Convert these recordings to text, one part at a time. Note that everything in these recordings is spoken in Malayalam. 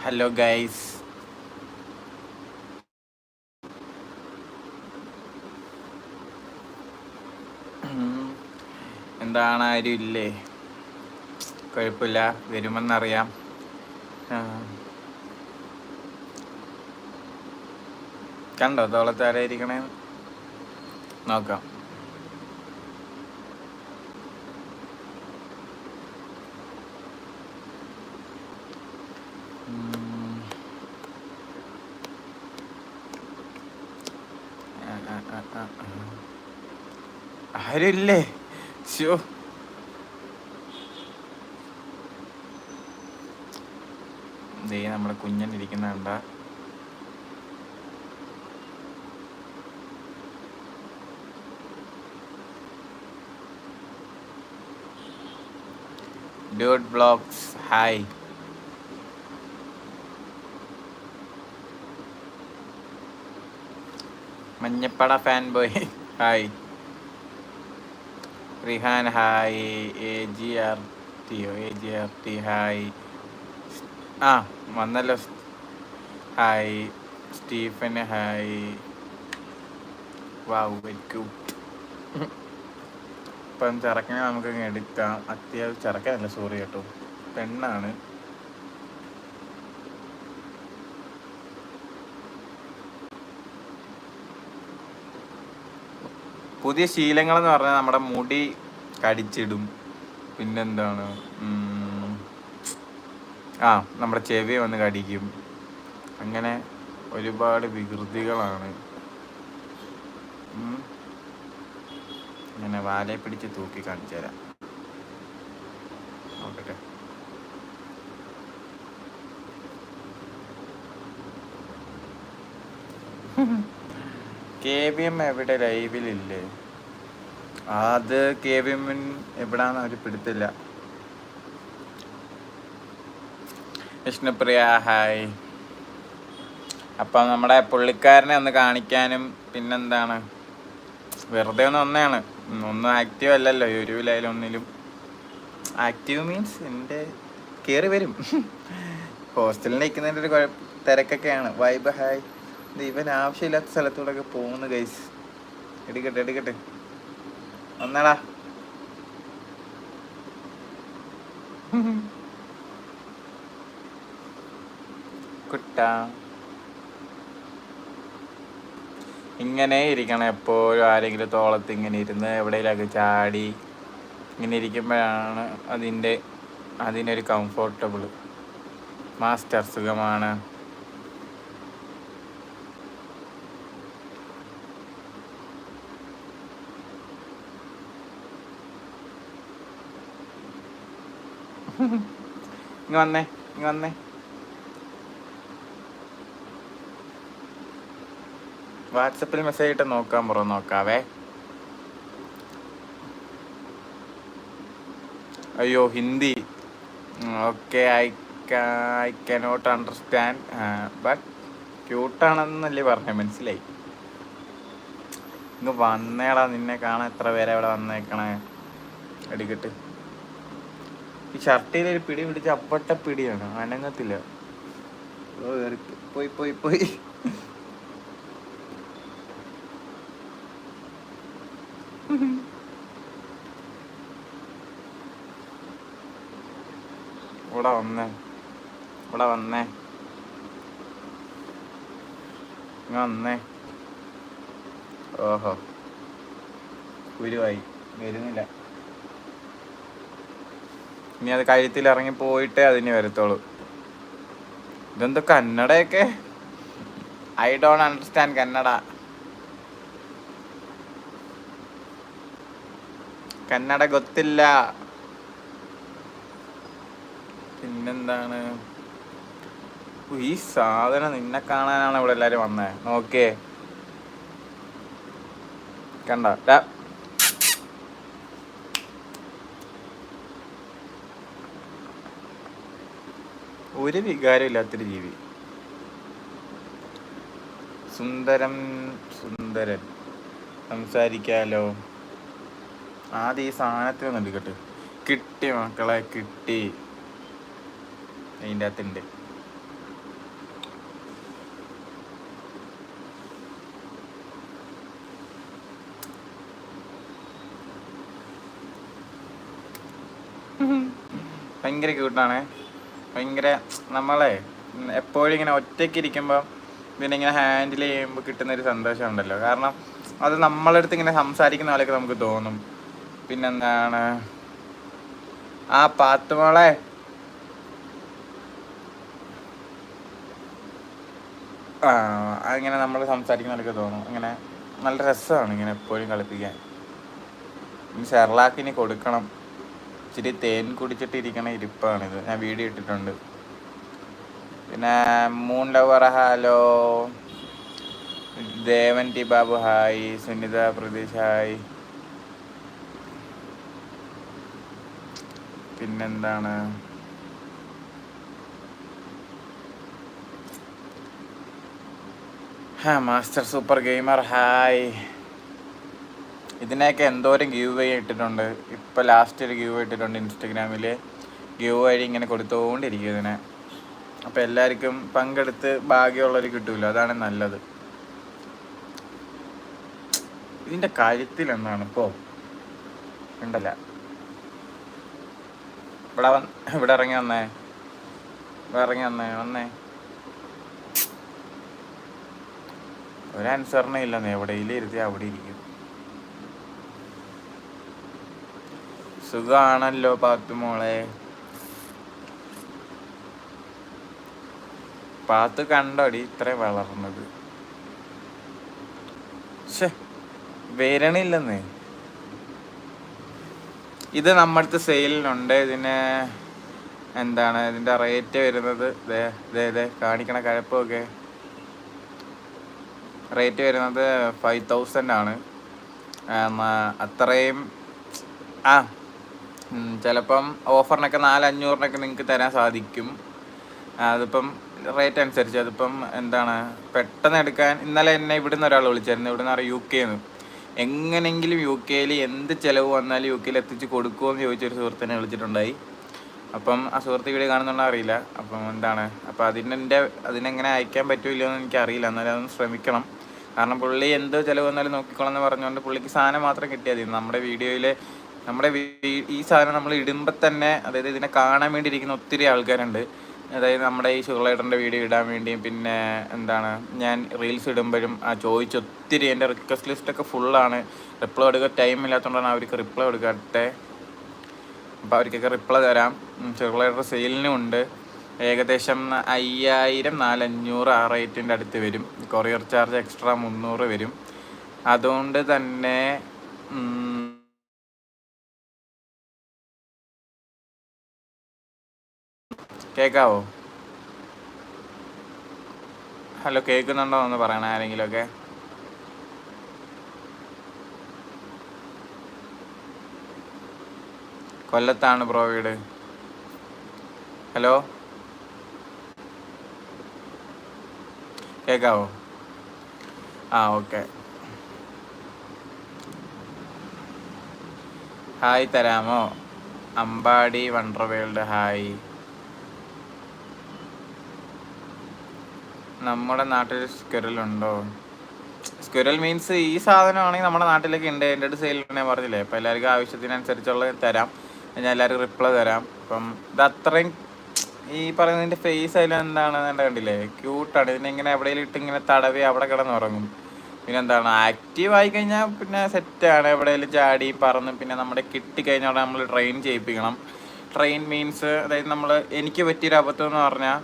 ഹലോ ഗൈസ് എന്താണ് ആരും ഇല്ലേ? കുഴപ്പമില്ല. വരുമെന്നറിയാം. കണ്ടോ? തോളത്താരായിരിക്കണേ നോക്കാം ഉം. ആ, ആ, ആ, ആ, ആ. ആരുമില്ലേ ശോ ദേ നമ്മുടെ കുഞ്ഞൻ ഇരിക്കുന്ന കണ്ട. Dude blogs hi Manjappada fan boy hi Rihan hi A G R T A G R T hi ആ വന്നല്ലോ hi Stephen hi wow cute ഇപ്പം ചെറുക്കനെ നമുക്ക് എടുക്കാം. അത്യാവശ്യം ചെറുക്കനല്ല സോറി കേട്ടോ. പെണ്ണാണ്. പുതിയ ശീലങ്ങൾ എന്ന് പറഞ്ഞാൽ നമ്മുടെ മുടി കടിച്ചിടും. പിന്നെന്താണ്? ആ നമ്മുടെ ചെവി വന്ന് കടിക്കും. അങ്ങനെ ഒരുപാട് വികൃതികളാണ്. അങ്ങനെ വാലയെ പിടിച്ച് തൂക്കി കാണിച്ചു തരാം. നോക്കട്ടെ. കെ വി എം എവിടെ ലൈവിലില്ലേ? അത് കെ വി എമ്മിൻ എവിടാന്ന് അവർ പിടുത്തില്ല. വിഷ്ണുപ്രിയ ഹായ് അപ്പം നമ്മുടെ പുള്ളിക്കാരനെ ഒന്ന് കാണിക്കാനും പിന്നെന്താണ്? വെറുതെ ഒന്ന് ഒന്നാണ് ഒന്നും ആക്റ്റീവ് അല്ലല്ലോ യൂട്യൂബിലായാലും ഒന്നിലും. ആക്റ്റീവ് മീൻസ് എന്റെ കയറി വരും. ഹോസ്റ്റലിൽ നിൽക്കുന്നതിന്റെ ഒരു തിരക്കൊക്കെയാണ്. വൈബ് ഹായ് ഇവൻ ആവശ്യമില്ലാത്ത സ്ഥലത്തൂടെയൊക്കെ പോകുന്നു ഗൈസ് എടുക്കട്ടെ എടുക്കട്ടെ. ഒന്നടാ കുട്ടാ. ഇങ്ങനെ ഇരിക്കണം എപ്പോഴും ആരെങ്കിലും തോളത്ത് ഇങ്ങനെ ഇരുന്ന് എവിടെയെങ്കിലൊക്കെ ചാടി ഇങ്ങനെ ഇരിക്കുമ്പോഴാണ് അതിന്റെ അതിനൊരു കംഫോർട്ടബിൾ മാസ്റ്റർ സുഖമാണ്. ഇങ്ങ് വന്നേ ഇങ്ങ് വന്നേ. വാട്സപ്പിൽ മെസ്സേജ് ഇട്ട് നോക്കാൻ പുറം നോക്കാവേ. അയ്യോ Hindi. Okay I I cannot understand but ക്യൂട്ടാണെന്നല്ലേ പറഞ്ഞേ മനസ്സിലായി. ഇങ്ങ് വന്നേടാ നിന്നെ കാണാൻ എത്ര പേരെ ഇവിടെ വന്നേക്കണേ. എടുക്കട്ട് ഈ ഷർട്ടിൽ ഒരു പിടി പിടിച്ച അപ്പട്ട പിടിയാണ്. അനങ്ങത്തില്ല. പോയി പോയി പോയി. ഇവിടെ വന്നേ? ഇവിടെ വന്നേ? ഇങ്ങ് വന്നേ. ഓഹോ. ഗുരുവായി. വരുന്നില്ല. ഇനി അത് കഴുത്തിൽ ഇറങ്ങി പോയിട്ടേ അതിന് വരത്തുള്ളൂ. ഇതെന്തോ കന്നഡയൊക്കെ I don't understand Kannada. Kannada ഗൊത്തില്ല. പിന്നെന്താണ്? ഈ സാധനം നിന്നെ കാണാനാണ് ഇവിടെ എല്ലാരും വന്നേ. നോക്കിയേ. കണ്ടോ? ഒരു വികാരമില്ലാത്തൊരു ജീവി. സുന്ദരം സുന്ദരൻ. സംസാരിക്കാലോ. ആദ്യം ഈ സാധനത്തിൽ വന്നിട്ട് കിട്ടി മക്കളെ കിട്ടി. അതിന്റെ അകത്തുണ്ട്. ഭയങ്കര ക്യൂട്ടാണേ ഭയങ്കര നമ്മളെ എപ്പോഴും ഇങ്ങനെ ഒറ്റയ്ക്ക് ഇരിക്കുമ്പോൾ പിന്നെ ഇങ്ങനെ ഹാൻഡിൽ ചെയ്യുമ്പോൾ കിട്ടുന്ന ഒരു സന്തോഷം ഉണ്ടല്ലോ. കാരണം അത് നമ്മളടുത്ത് ഇങ്ങനെ സംസാരിക്കുന്ന പോലെയൊക്കെ നമുക്ക് തോന്നും. പിന്നെന്താണ്? ആ പാത്തുമോളെ ആ അങ്ങനെ നമ്മൾ സംസാരിക്കുന്ന പോലെയൊക്കെ തോന്നും. അങ്ങനെ നല്ല രസമാണ് ഇങ്ങനെ എപ്പോഴും കളിപ്പിക്കാൻ. ഷെർലാക്കിനി കൊടുക്കണം. ഇച്ചിരി തേൻ കുടിച്ചിട്ട് ഇരിക്കണ ഇരിപ്പാണിത്. ഞാൻ വീഡിയോ ഇട്ടിട്ടുണ്ട്. പിന്നെ moon lover hello Devan T Babu hi Sunitha Pratheesh hi പിന്നെന്താണ്? മാസ്റ്റർ സൂപ്പർ ഗെയിമർ ഹായ് ഇതിനെയൊക്കെ എന്തോരം ഗീവ് വഴി ഇട്ടിട്ടുണ്ട്. ഇപ്പോൾ ലാസ്റ്റ് ഒരു ഗീവ് ഇട്ടിട്ടുണ്ട് ഇൻസ്റ്റഗ്രാമിൽ ഗീവ് വഴി ഇങ്ങനെ കൊടുത്തുകൊണ്ടിരിക്കും ഇതിനെ. അപ്പോൾ എല്ലാവർക്കും പങ്കെടുത്ത് ഭാഗ്യമുള്ളവർ കിട്ടുമല്ലോ അതാണ് നല്ലത്. ഇതിന്റെ കാര്യത്തിൽ എന്താണ് ഇപ്പോൾ ഉണ്ടല്ല. ഇവിടെ വന്ന് ഇവിടെ ഇറങ്ങി വന്നേ. ഇവിടെ ഇറങ്ങി വന്നേ വന്നേ. ഒരു ഇല്ലെന്ന്. എവിടെയിലും ഇരുത്തി അവിടെ ഇരിക്കും സുഖാണല്ലോ പാത്തു മോളെ. പാത്ത് കണ്ടോടി ഇത്രയും വളർന്നത്. വരണില്ലെന്ന്. ഇത് നമ്മളുടെ സെയിലിനുണ്ട്. ഇതിന് എന്താണ് ഇതിന്റെ റേറ്റ് വരുന്നത്? ദേ ദേ കാണിക്കണ കഴപ്പൊക്കെ റേറ്റ് വരുന്നത് ഫൈവ് തൗസൻഡ് ആണ് അത്രയും ആ ചിലപ്പം ഓഫറിനൊക്കെ നാല് അഞ്ഞൂറിനൊക്കെ നിങ്ങൾക്ക് തരാൻ സാധിക്കും. അതിപ്പം റേറ്റ് അനുസരിച്ച് അതിപ്പം എന്താണ് പെട്ടെന്ന് എടുക്കാൻ ഇന്നലെ എന്നെ ഇവിടുന്ന് ഒരാൾ വിളിച്ചായിരുന്നു ഇവിടുന്ന് അറിയാം യു കെന്ന് എങ്ങനെങ്കിലും യു കെയിൽ എന്ത് ചിലവ് വന്നാലും യു കെയിൽ എത്തിച്ച് കൊടുക്കുമോ എന്ന് ചോദിച്ചൊരു സുഹൃത്തിനെ വിളിച്ചിട്ടുണ്ടായി. അപ്പം ആ സുഹൃത്ത് വീഡിയോ കാണുന്നുണ്ടോ അറിയില്ല. അപ്പം എന്താണ് അപ്പം അതിന്റെ അതിനെങ്ങനെ അയക്കാൻ പറ്റില്ല എന്ന് എനിക്കറിയില്ല. എന്നാലും അതൊന്ന് ശ്രമിക്കണം. കാരണം പുള്ളി എന്ത് ചിലവ് വന്നാലും നോക്കിക്കോളെന്ന് പറഞ്ഞുകൊണ്ട് പുള്ളിക്ക് സാധനം മാത്രം കിട്ടിയാൽ മതി. നമ്മുടെ വീഡിയോയിൽ നമ്മുടെ ഈ സാധനം നമ്മൾ ഇടുമ്പോൾ തന്നെ അതായത് ഇതിനെ കാണാൻ വേണ്ടി ഇരിക്കുന്ന ഒത്തിരി ആൾക്കാരുണ്ട്. അതായത് നമ്മുടെ ഈ ശുക്ലേട്ടന്റെ വീഡിയോ ഇടാൻ വേണ്ടിയും പിന്നെ എന്താണ് ഞാൻ റീൽസ് ഇടുമ്പോഴും ആ ചോദിച്ച ഒത്തിരി എന്റെ റിക്വസ്റ്റ് ലിസ്റ്റൊക്കെ ഫുള്ളാണ് റിപ്ലൈ കൊടുക്കാൻ ടൈം ഇല്ലാത്തതുകൊണ്ടാണ് അവർക്ക് റിപ്ലൈ കൊടുക്കട്ടെ അപ്പോൾ അവർക്കൊക്കെ റിപ്ലൈ തരാം. ഷുഗർലൈഡർ സെയിലിനും ഉണ്ട്. ഏകദേശം അയ്യായിരം നാലഞ്ഞൂറ് ആ റേറ്റിന്റെ അടുത്ത് വരും. കൊറിയർ ചാർജ് എക്സ്ട്രാ മുന്നൂറ് വരും. അതുകൊണ്ട് തന്നെ കേൾക്കാവോ ഹലോ കേൾക്കുന്നുണ്ടോ എന്ന് പറയണ ആരെങ്കിലുമൊക്കെ? കൊല്ലത്താണ് ബ്രോ വീട്. ഹലോ? കേൾക്കാവോ ആ ഓക്കെ. ഹായ് തരാമോ? Ambadi wonder world hi. നമ്മുടെ നാട്ടിൽ സ്ക്വിരലുണ്ടോ സ്ക്വിരൽ മീൻസ് ഈ സാധനമാണെങ്കിൽ നമ്മുടെ നാട്ടിലേക്ക് ഉണ്ട്. എന്റെ അടുത്ത് ഞാൻ പറഞ്ഞില്ലേ? അപ്പോൾ എല്ലാവർക്കും ആവശ്യത്തിനനുസരിച്ചുള്ള തരാം. ഞാൻ എല്ലാവർക്കും റിപ്ലൈ തരാം. അപ്പം ഇത് അത്രയും ഈ പറയുന്നതിന്റെ ഫേസ് അതിൽ എന്താണ് എന്റെ കണ്ടില്ലേ? ക്യൂട്ടാണ് ഇതിനെങ്ങനെ എവിടെയെങ്കിലും ഇട്ട് ഇങ്ങനെ തടവി അവിടെ കിടന്ന് ഉറങ്ങും. പിന്നെ എന്താണ് ആക്റ്റീവ് ആയി കഴിഞ്ഞാൽ പിന്നെ സെറ്റാണ് എവിടെയെങ്കിലും ചാടി പറന്ന് പിന്നെ നമ്മുടെ കിട്ടിക്കഴിഞ്ഞാൽ നമ്മൾ ട്രെയിൻ ചെയ്യിപ്പിക്കണം. ട്രെയിൻ മീൻസ് അതായത് നമ്മൾ എനിക്ക് പറ്റിയൊരു അബദ്ധം എന്ന് പറഞ്ഞാൽ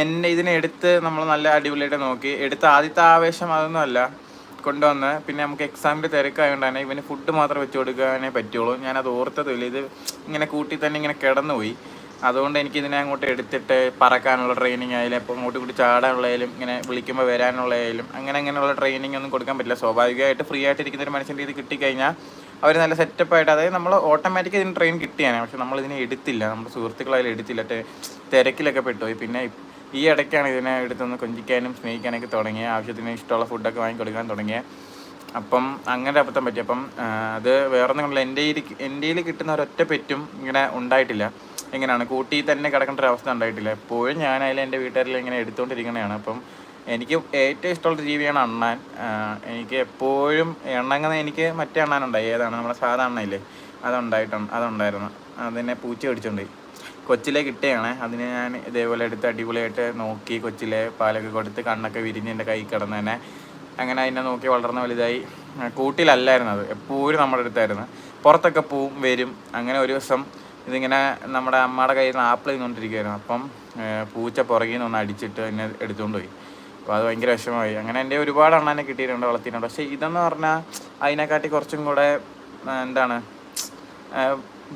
എന്നെ ഇതിനെ എടുത്ത് നമ്മൾ നല്ല അടിപൊളിയായിട്ട് നോക്കി. എടുത്ത ആദ്യത്തെ ആവേശം അതൊന്നുമല്ല കൊണ്ടുവന്ന് പിന്നെ നമുക്ക് എക്സാമിന്റെ തിരക്കായതുകൊണ്ട് തന്നെ ഇവന് ഫുഡ് മാത്രം വെച്ച് കൊടുക്കാനേ പറ്റുള്ളൂ. ഞാനത് ഓർത്തതുമില്ല. ഇത് ഇങ്ങനെ കൂട്ടി തന്നെ ഇങ്ങനെ കിടന്നുപോയി. അതുകൊണ്ട് എനിക്ക് ഇതിനെ അങ്ങോട്ട് എടുത്തിട്ട് പറക്കാനുള്ള ട്രെയിനിങ് ആയാലും ഇപ്പോൾ അങ്ങോട്ട് കൂടി ചാടാനുള്ളതായാലും ഇങ്ങനെ വിളിക്കുമ്പോൾ വരാനുള്ളതായാലും അങ്ങനെ അങ്ങനെയുള്ള ട്രെയിനിങ് ഒന്നും കൊടുക്കാൻ പറ്റില്ല. സ്വാഭാവികമായിട്ട് ഫ്രീ ആയിട്ട് ഇരിക്കുന്ന ഒരു മനുഷ്യന്റെ ഇത് കിട്ടിക്കഴിഞ്ഞാൽ അവർ നല്ല സെറ്റപ്പ് ആയിട്ട് അതായത് നമ്മൾ ഓട്ടോമാറ്റിക്കലി ഇതിന് ട്രെയിൻ കിട്ടിയാണ്. പക്ഷെ നമ്മൾ ഇതിനെ എടുത്തില്ല. നമ്മുടെ സുഹൃത്തുക്കളായാലും എടുത്തില്ല. തിരക്കിലൊക്കെ പെട്ടുപോയി. പിന്നെ ഈ ഇടയ്ക്കാണ് ഇതിനെ എടുത്തൊന്ന് കൊഞ്ചിക്കാനും സ്നേഹിക്കാനൊക്കെ തുടങ്ങിയ ആവശ്യത്തിന് ഇഷ്ടമുള്ള ഫുഡൊക്കെ വാങ്ങി കൊടുക്കാൻ തുടങ്ങിയ. അപ്പം അങ്ങനെ അബദ്ധം പറ്റി. അപ്പം അത് വേറെ ഒന്നും എന്റെ എന്റെ കിട്ടുന്ന ഒരൊറ്റ പെറ്റും ഇങ്ങനെ ഉണ്ടായിട്ടില്ല. എങ്ങനെയാണ്? കൂട്ടി തന്നെ കിടക്കേണ്ട ഒരു അവസ്ഥ ഉണ്ടായിട്ടില്ല. എപ്പോഴും ഞാനായാലും എന്റെ വീട്ടുകാരിൽ ഇങ്ങനെ എടുത്തുകൊണ്ടിരിക്കണതാണ് അപ്പം എനിക്ക് ഏറ്റവും ഇഷ്ടമുള്ള ജീവിയാണ് അണ്ണാൻ. എനിക്ക് എപ്പോഴും എണ്ണങ്ങനെ എനിക്ക് മറ്റേ അണ്ണാനുണ്ടായി. ഏതാണ്? നമ്മുടെ സാധാ അണ്ണയില്ലേ അതുണ്ടായിട്ടുണ്ട് അതുണ്ടായിരുന്നു. അതിനെ പൂച്ച പിടിച്ചോണ്ട് പോയി. കൊച്ചിലെ കിട്ടിയാണ്. അതിനെ ഞാൻ ഇതേപോലെ എടുത്ത് അടിപൊളിയായിട്ട് നോക്കി കൊച്ചിലെ പാലൊക്കെ കൊടുത്ത് കണ്ണൊക്കെ വിരിഞ്ഞ് എന്റെ കൈ കിടന്ന് തന്നെ അങ്ങനെ അതിനെ നോക്കി വളർന്ന വലുതായി. കൂട്ടിലല്ലായിരുന്നു അത്. എപ്പോഴും നമ്മുടെ അടുത്തായിരുന്നു. പുറത്തൊക്കെ പോവും വരും. അങ്ങനെ ഒരു ദിവസം ഇതിങ്ങനെ നമ്മുടെ അമ്മയുടെ കയ്യിൽ നിന്ന് ആപ്പിൾ ചെയ്തുകൊണ്ടിരിക്കുകയായിരുന്നു അപ്പം പൂച്ച പുറകിൽ നിന്ന് ഒന്ന് അടിച്ചിട്ട് എന്നെ എടുത്തുകൊണ്ട് പോയി. അപ്പോൾ അത് ഭയങ്കര വിഷമമായി. അങ്ങനെ എന്റെ ഒരുപാട് അണ്ണനെ കിട്ടിയിട്ടുണ്ട് വളർത്തിയിട്ടുണ്ട്. പക്ഷേ ഇതെന്ന് പറഞ്ഞാൽ അതിനെക്കാട്ടി കുറച്ചും കൂടെ എന്താണ്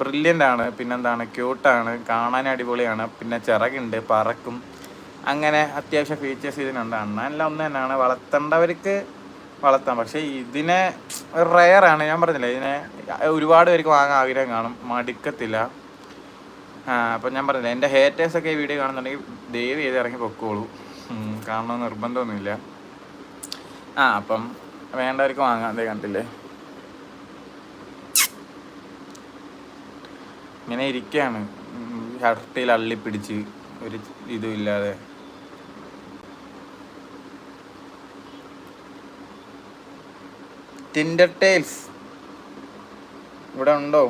ബ്രില്യന്റ് ആണ്. പിന്നെന്താണ് ക്യൂട്ടാണ് കാണാൻ അടിപൊളിയാണ്. പിന്നെ ചിറകുണ്ട് പറക്കും. അങ്ങനെ അത്യാവശ്യം ഫീച്ചേഴ്സ് ഇതിനുണ്ട്. അണ്ണനെല്ലാം ഒന്ന് തന്നെയാണ്. വളർത്തേണ്ടവർക്ക് വളർത്താം. പക്ഷേ ഇതിനെ റയറാണ് ഞാൻ പറഞ്ഞില്ലേ ഇതിനെ ഒരുപാട് പേർക്ക് വാങ്ങാൻ ആഗ്രഹം കാണും. മടുക്കത്തില്ല. ആ അപ്പം ഞാൻ പറഞ്ഞില്ല എന്റെ ഹേറ്റേഴ്സൊക്കെ ഈ വീഡിയോ കാണുന്നുണ്ടെങ്കിൽ ദയവ് ചെയ്ത് ഇറങ്ങി പൊക്കോളൂ. കാണണമെന്ന് നിർബന്ധമൊന്നുമില്ല. ആ അപ്പം വേണ്ടവർക്ക് വാങ്ങാം അതേ കണ്ടില്ലേ. ഇങ്ങനെ ഇരിക്കുകയാണ് ഷർട്ടിൽ അള്ളിപ്പിടിച്ച് ഒരു ഇതും ഇല്ലാതെ. ടിൻഡർ ടേൽസ് ഇവിടെ ഉണ്ടോ?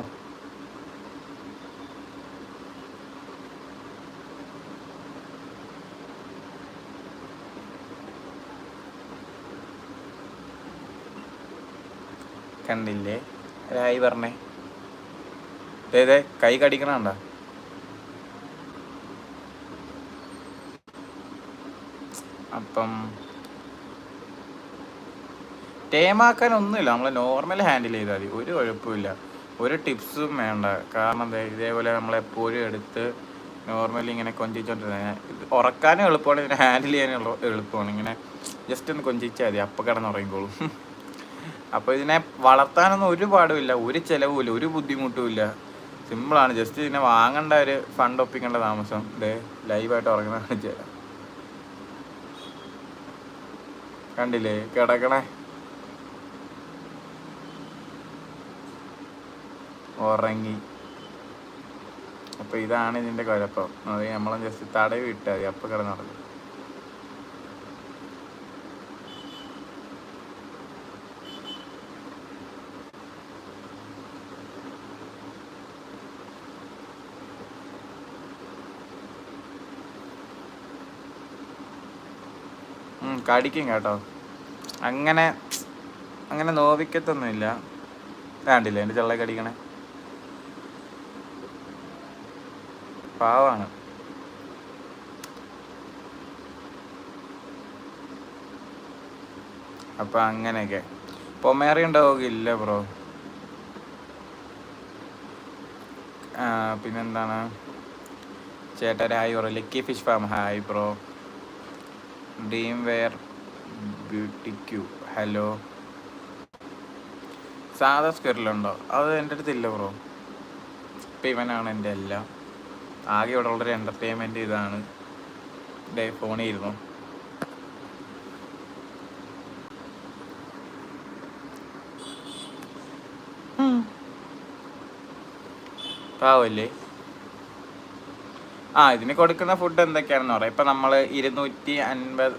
കണ്ടില്ലേ? രായി പറഞ്ഞേ. ഏതേ കൈ കടിക്കണണ്ട. അപ്പം ടേമാക്കാൻ ഒന്നുമില്ല നമ്മൾ നോർമൽ ഹാൻഡിൽ ചെയ്താൽ മതി. ഒരു കുഴപ്പമില്ല. ഒരു ടിപ്സും വേണ്ട. കാരണം ഇതേപോലെ നമ്മളെപ്പോഴും എടുത്ത് നോർമലി ഇങ്ങനെ കൊഞ്ചിച്ചോണ്ടിരുന്ന. ഇത് ഉറക്കാനും എളുപ്പമാണ് ഇതിനെ ഹാൻഡിൽ ചെയ്യാനും എളുപ്പമാണ്. ഇങ്ങനെ ജസ്റ്റ് ഒന്ന് കൊഞ്ചിച്ചാൽ മതി. അപ്പം കിടന്ന് ഉറങ്ങിക്കോളും അപ്പോൾ ഇതിനെ വളർത്താനൊന്നും ഒരു പാടുമില്ല ഒരു ചിലവുമില്ല ഒരു ബുദ്ധിമുട്ടും ഇല്ല. സിമ്പിളാണ് ജസ്റ്റ് ഇതിനെ വാങ്ങേണ്ട ഒരു ഫണ്ട് ഒപ്പിക്കേണ്ട താമസം. ഇതേ ലൈവായിട്ട് ഉറങ്ങുന്ന കാണിച്ചു കണ്ടില്ലേ? കിടക്കണേ. ഉറങ്ങി. അപ്പൊ ഇതാണ് ഇതിന്റെ കുഴപ്പം. അത് നമ്മളെ ജസ്റ്റ് തടവി ഇട്ടാൽ മതി. അപ്പൊ കിടന്നുറങ്ങും കടിക്കും കേട്ടോ. അങ്ങനെ അങ്ങനെ നോവിക്കത്തൊന്നുമില്ല. വേണ്ടില്ല എന്റെ ചെള്ള കടിക്കണേ? പാവാണ് അപ്പൊ അങ്ങനെയൊക്കെ. പൊമേറിയൻ ഡോഗ് ഇല്ല ബ്രോ. പിന്നെന്താണ്? ചേട്ടൻ hi bro lucky fish farm. Hi bro. Dream where boutique. Hello? സാധാ സ്ക്വയറിലുണ്ടോ? അത് എന്റെ അടുത്തില്ല ബ്രോ. ഇപ്പം ഇവനാണ് എന്റെ എല്ലാം. ആകെ ഇവിടെ ഉള്ളൊരു എന്റർടൈൻമെന്റ് ഇതാണ്. ഡേ ഫോണിൽ ഇരുന്നു. പാവല്ലേ? ആ ഇതിന് കൊടുക്കുന്ന ഫുഡ് എന്തൊക്കെയാണെന്ന് പറയാം ഇപ്പം നമ്മൾ ഇരുന്നൂറ്റി അൻപത്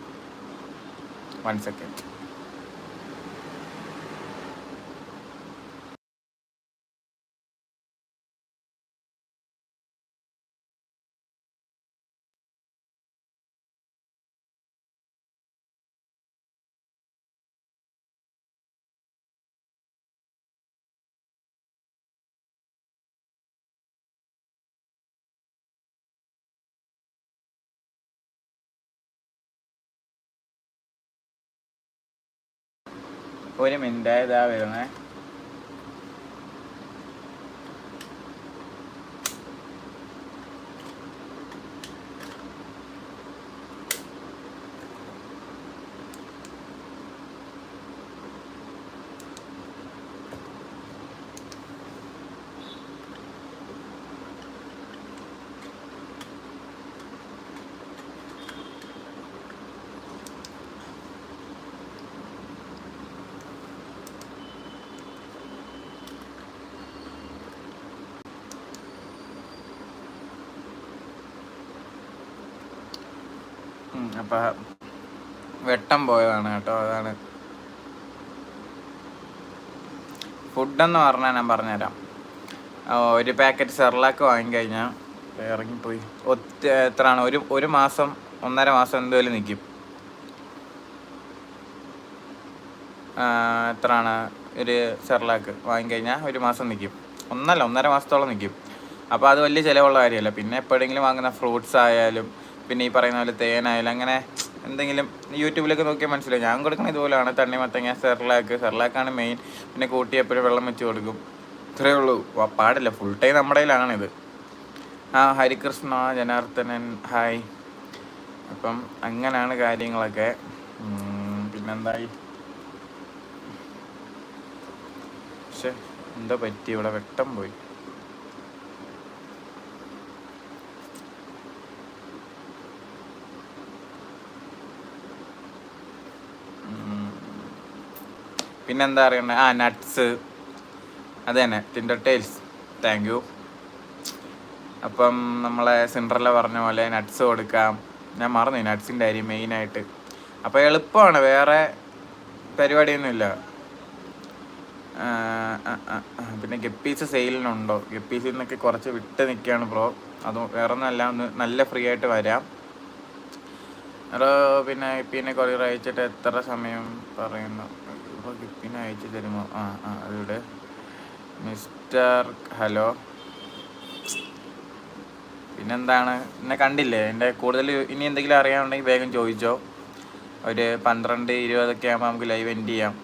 വൺ സെക്കൻഡ് ഒരു മിനിറ്റ് ഇതാ വരുന്നേ. അപ്പൊ വെട്ടം പോയതാണ് കേട്ടോ അതാണ്. ഫുഡെന്ന് പറഞ്ഞാൽ ഞാൻ പറഞ്ഞുതരാം. ഒരു പാക്കറ്റ് സെർലാക്ക് വാങ്ങിക്കഴിഞ്ഞാൽ ഇറങ്ങിപ്പോയി. ഒറ്റ എത്രയാണ് ഒരു ഒരു മാസം ഒന്നര മാസം എന്തുപോലും നിൽക്കും എത്രയാണ് ഒരു സെർലാക്ക് വാങ്ങിക്കഴിഞ്ഞാൽ ഒരു മാസം നിൽക്കും ഒന്നല്ല ഒന്നര മാസത്തോളം നിൽക്കും അപ്പോൾ അത് വലിയ ചിലവുള്ള കാര്യമല്ല. പിന്നെ എപ്പോഴെങ്കിലും വാങ്ങുന്ന ഫ്രൂട്ട്സ് ആയാലും പിന്നെ ഈ പറയുന്ന പോലെ തേനായാലും അങ്ങനെ എന്തെങ്കിലും യൂട്യൂബിലൊക്കെ നോക്കിയാൽ മനസ്സിലായി ഞാൻ കൊടുക്കുന്ന ഇതുപോലെയാണ് തണ്ണിമത്തങ്ങ സെർലാക്ക്. സെർലാക്കാണ് മെയിൻ പിന്നെ കൂട്ടി എപ്പോഴും വെള്ളം വെച്ച് കൊടുക്കും. ഇത്രയേ ഉള്ളൂ. പാടില്ല. ഫുൾ ടൈം നമ്മുടെ കയ്യിലാണിത്. ആ ഹരികൃഷ്ണ ജനാർദ്ദനൻ ഹായ് അപ്പം അങ്ങനെയാണ് കാര്യങ്ങളൊക്കെ. പിന്നെന്തായി? പക്ഷെ എന്താ പറ്റി? ഇവിടെ വെട്ടം പോയി. പിന്നെന്താ അറിയണ്ടേ ആ നട്ട്സ് അത് തന്നെ. ടിൻഡർ ടൈൽസ് താങ്ക് യു അപ്പം നമ്മളെ സിൻഡറിലെ പറഞ്ഞ പോലെ നട്ട്സ് കൊടുക്കാം. ഞാൻ മറന്നു. നട്ട്സിന്റെ അരി മെയിനായിട്ട് അപ്പോൾ എളുപ്പമാണ്. വേറെ പരിപാടിയൊന്നുമില്ല. പിന്നെ ഗപ്പീസ് സെയിലിനുണ്ടോ ഗപ്പീസിൽ നിന്നൊക്കെ കുറച്ച് വിട്ട് നിൽക്കുകയാണ് ബ്രോ. അത് വേറെ ഒന്നല്ല ഒന്ന് നല്ല ഫ്രീ ആയിട്ട് വരാം. പിന്നെ പിന്നെ കൊറിയർ അയച്ചിട്ട് എത്ര സമയം പറയുന്നു? ഇപ്പോൾ കിപ്പിന് അയച്ചു തരുമോ? ആ ആ അതിവിടെ. Mister hello. പിന്നെന്താണ്? എന്നെ കണ്ടില്ലേ? എന്റെ കൂടുതൽ ഇനി എന്തെങ്കിലും അറിയാനുണ്ടെങ്കിൽ വേഗം ചോദിച്ചോ. ഒരു പന്ത്രണ്ട് ഇരുപതൊക്കെ ആകുമ്പോൾ നമുക്ക് ലൈവ് എൻഡ് ചെയ്യാം.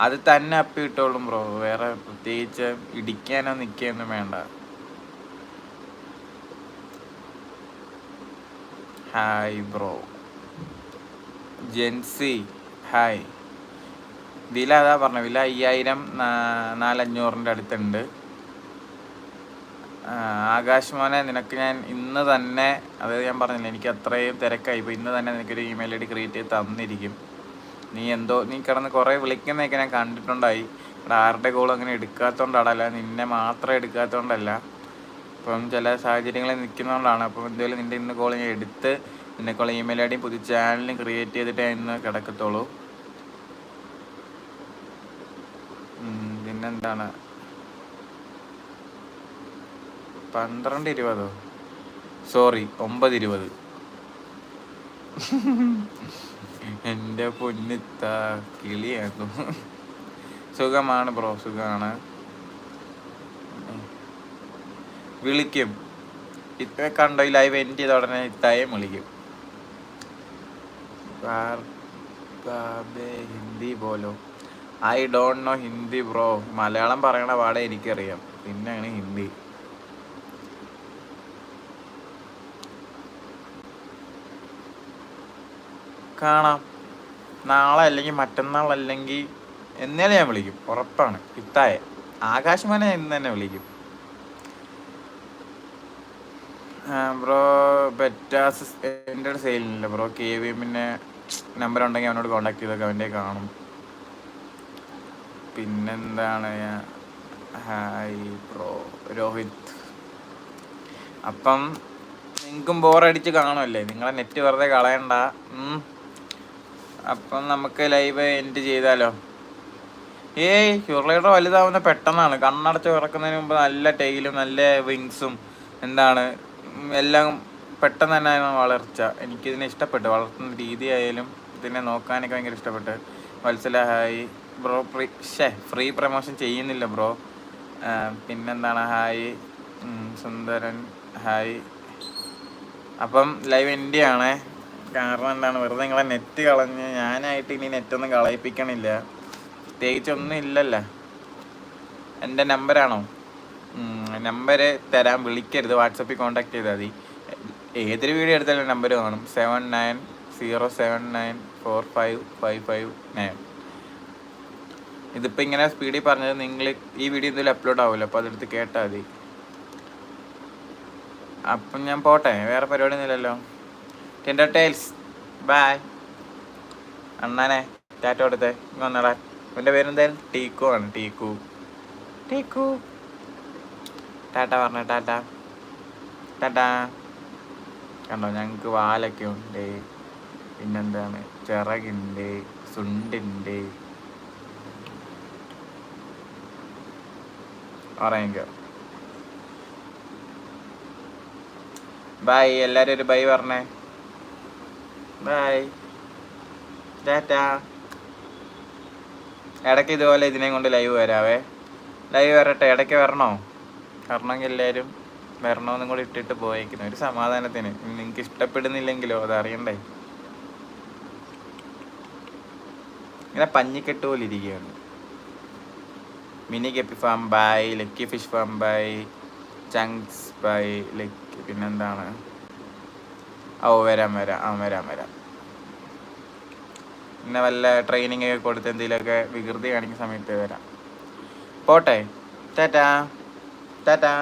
അത് തന്നെ അപ്പി ഇട്ടോളും ബ്രോ വേറെ പ്രത്യേകിച്ച് ഇടിക്കാനോ നിൽക്കാനോ വേണ്ട. ഹായ് ബ്രോ ജെൻസി ഹായ് വില അതാ പറഞ്ഞ. വില അയ്യായിരം നാലഞ്ഞൂറിന്റെ അടുത്തുണ്ട്. ആകാശ് മോനെ നിനക്ക് ഞാൻ ഇന്ന് തന്നെ അതായത് ഞാൻ പറഞ്ഞില്ല എനിക്ക് അത്രയും തിരക്കായി. ഇപ്പോൾ ഇന്ന് തന്നെ നിനക്കൊരു ഇമെയിൽ ഐ ഡി ക്രിയേറ്റ് ചെയ്ത് തന്നിരിക്കും. നീ എന്തോ നീ കിടന്ന് കുറേ വിളിക്കുന്നതൊക്കെ ഞാൻ കണ്ടിട്ടുണ്ടായി. ഇവിടെ ആരുടെ കോൾ അങ്ങനെ എടുക്കാത്തതുകൊണ്ടാണല്ല നിന്നെ മാത്രം എടുക്കാത്തതുകൊണ്ടല്ല ഇപ്പം ചില സാഹചര്യങ്ങളിൽ നിൽക്കുന്നതുകൊണ്ടാണ് അപ്പം എന്തെങ്കിലും നിന്റെ ഇന്ന് കോൾ ഞാൻ എടുത്ത് നിന്നെക്കുള്ള ഇമെയിൽ ഐ ഡിയും പുതിയ ചാനലും ക്രിയേറ്റ് ചെയ്തിട്ട് ഇന്ന് കിടക്കത്തുള്ളൂ. പിന്നെന്താണ്? പന്ത്രണ്ട് ഇരുപതോ? സോറി ഒമ്പത് ഇരുപത്. എന്റെ പൊന്നിത്ത കിളിയാക്കും സുഖമാണ് ബ്രോ സുഖമാണ്. വിളിക്കും. ഇത്ര കണ്ടോ? ഈ ലൈവ് എൻഡ് ചെയ്ത ഉടനെ ഇത്തായും വിളിക്കും. Hindi പോലോ. I don't know Hindi bro. Malayalam പറയണ പാടെ എനിക്കറിയാം. അങ്ങനെ ഹിന്ദി. കാണാം. നാളെ അല്ലെങ്കിൽ മറ്റന്നാൾ അല്ലെങ്കിൽ എന്നേലും ഞാൻ വിളിക്കും. ഉറപ്പാണ്. ഇത്തായ. ആകാശമാനെ ഇന്ന് തന്നെ വിളിക്കും. ബ്രോ ബെറ്റാസ് എന്റെ സെയിലില്ല ബ്രോ കെ വി എമ്മിന്റെ നമ്പർ ഉണ്ടെങ്കിൽ അവനോട് കോണ്ടാക്ട് ചെയ്തൊക്കെ അവന്റെ കാണും. പിന്നെന്താണ് ഹായ് ബ്രോ രോഹിത് അപ്പം നിങ്ങൾക്കും ബോറടിച്ച് കാണുമല്ലേ? നിങ്ങളെ നെറ്റ് വെറുതെ കളയണ്ട. അപ്പം നമുക്ക് ലൈവ് എൻഡ് ചെയ്താലോ? ഏയ് ചുരുളയുടെ വലുതാവുന്ന പെട്ടെന്നാണ്. കണ്ണടച്ച് തുറക്കുന്നതിന് മുമ്പ് നല്ല ടൈലും നല്ല വിങ്സും എന്താണ് എല്ലാം പെട്ടെന്ന് തന്നെ വളർച്ച എനിക്കിതിനെ ഇഷ്ടപ്പെട്ടു. വളർത്തുന്ന രീതി ആയാലും ഇതിനെ നോക്കാനൊക്കെ ഭയങ്കര ഇഷ്ടപ്പെട്ട്. വത്സല ബ്രോ ഫ്രീ ഷേ ഫ്രീ പ്രമോഷൻ ചെയ്യുന്നില്ല ബ്രോ. പിന്നെന്താണ്? ഹായ്. സുന്ദരൻ. ഹായ്. അപ്പം ലൈവ് എന്റെ ആണ് കാരണം എന്താണ്? വെറുതെ നിങ്ങളെ നെറ്റ് കളഞ്ഞ് ഞാനായിട്ട് ഇനി നെറ്റൊന്നും കളയിപ്പിക്കണില്ല. പ്രത്യേകിച്ചൊന്നും ഇല്ലല്ല. എന്റെ നമ്പറാണോ നമ്പര് തരാൻ വിളിക്കരുത്. വാട്സപ്പിൽ കോൺടാക്ട് ചെയ്താൽ മതി. ഏതൊരു വീഡിയോ എടുത്താലും നമ്പർ കാണും. Seven nine zero seven nine four five five five nine ഇതിപ്പോൾ ഇങ്ങനെ സ്പീഡിൽ പറഞ്ഞത് നിങ്ങൾ ഈ വീഡിയോ എന്തെങ്കിലും അപ്ലോഡ് ആവുമല്ലോ അപ്പോൾ അതെടുത്ത് കേട്ടാൽ മതി. അപ്പം ഞാൻ പോട്ടെ. വേറെ പരിപാടി ഒന്നുമില്ലല്ലോ ടെൻഡർ ടൈൽസ് ബായ് അണ്ണാനെ ടാറ്റോ കൊടുത്തേ. ഇങ്ങ് വന്നടാ. എന്റെ പേരെന്തായാലും ടീക്കു ആണ്. ടീക്കു. ടീക്കു. ടാറ്റ പറഞ്ഞ. ടാറ്റ. ടാറ്റ. കണ്ടോ ഞങ്ങൾക്ക് വാലൊക്കെ ഉണ്ട്. പിന്നെന്താണ്? ചിറകുണ്ട് സുണ്ടുണ്ട്. ഉറങ്ങിക്കോ ബൈ എല്ലാരും ഒരു ബൈ പറഞ്ഞേ. ബൈ ടാറ്റാ ഇടയ്ക്ക് ഇതുപോലെ ഇതിനെ കൊണ്ട് ലൈവ് വരാവേ. ലൈവ് വരട്ടെ ഇടയ്ക്ക് വരണോ? വരണമെങ്കിൽ എല്ലാവരും വരണമെന്നും കൂടി ഇട്ടിട്ട് പോയേക്കുന്നു. ഒരു സമാധാനത്തിന്. നിങ്ങൾക്ക് ഇഷ്ടപ്പെടുന്നില്ലെങ്കിലോ അത് അറിയണ്ടേ? ഇങ്ങനെ പഞ്ഞിക്കെട്ട് പോലെ ഇരിക്കുകയാണ്. Mini കെപ്പി farm bye lucky fish farm bye chunks bye lucky പിന്നെന്താണ് ഓ വരാം വരാം. ആ വരാം വരാം. പിന്നെ വല്ല ട്രെയിനിങ് ഒക്കെ കൊടുത്ത് എന്തെങ്കിലുമൊക്കെ വികൃതി കാണിക്കുന്ന സമയത്ത് വരാം. പോട്ടെ. ടാറ്റാ. ടാറ്റാ.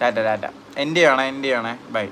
Tata tata. എന്റെ ആണേ എന്റെ ആണേ ബൈ.